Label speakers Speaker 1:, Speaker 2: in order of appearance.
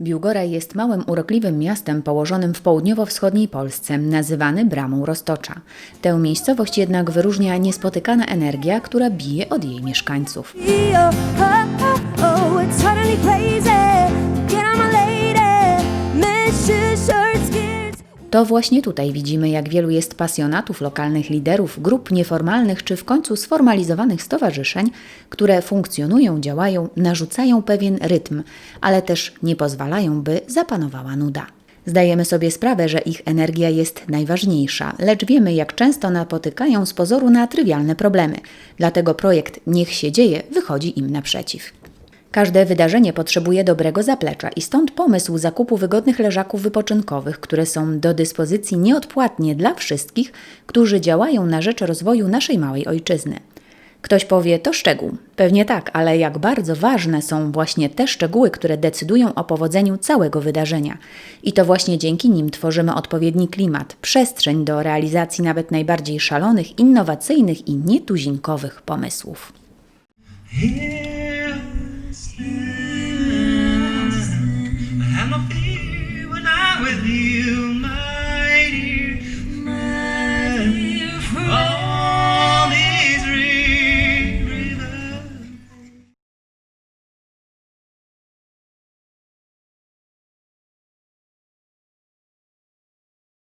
Speaker 1: Biłgoraj jest małym, urokliwym miastem położonym w południowo-wschodniej Polsce, nazywany Bramą Roztocza. Tę miejscowość jednak wyróżnia niespotykana energia, która bije od jej mieszkańców. To właśnie tutaj widzimy, jak wielu jest pasjonatów, lokalnych liderów, grup nieformalnych czy w końcu sformalizowanych stowarzyszeń, które funkcjonują, działają, narzucają pewien rytm, ale też nie pozwalają, by zapanowała nuda. Zdajemy sobie sprawę, że ich energia jest najważniejsza, lecz wiemy, jak często napotykają z pozoru na trywialne problemy. Dlatego projekt Niech się dzieje wychodzi im naprzeciw. Każde wydarzenie potrzebuje dobrego zaplecza i stąd pomysł zakupu wygodnych leżaków wypoczynkowych, które są do dyspozycji nieodpłatnie dla wszystkich, którzy działają na rzecz rozwoju naszej małej ojczyzny. Ktoś powie, to szczegół. Pewnie tak, ale jak bardzo ważne są właśnie te szczegóły, które decydują o powodzeniu całego wydarzenia. I to właśnie dzięki nim tworzymy odpowiedni klimat, przestrzeń do realizacji nawet najbardziej szalonych, innowacyjnych i nietuzinkowych pomysłów.
Speaker 2: With you.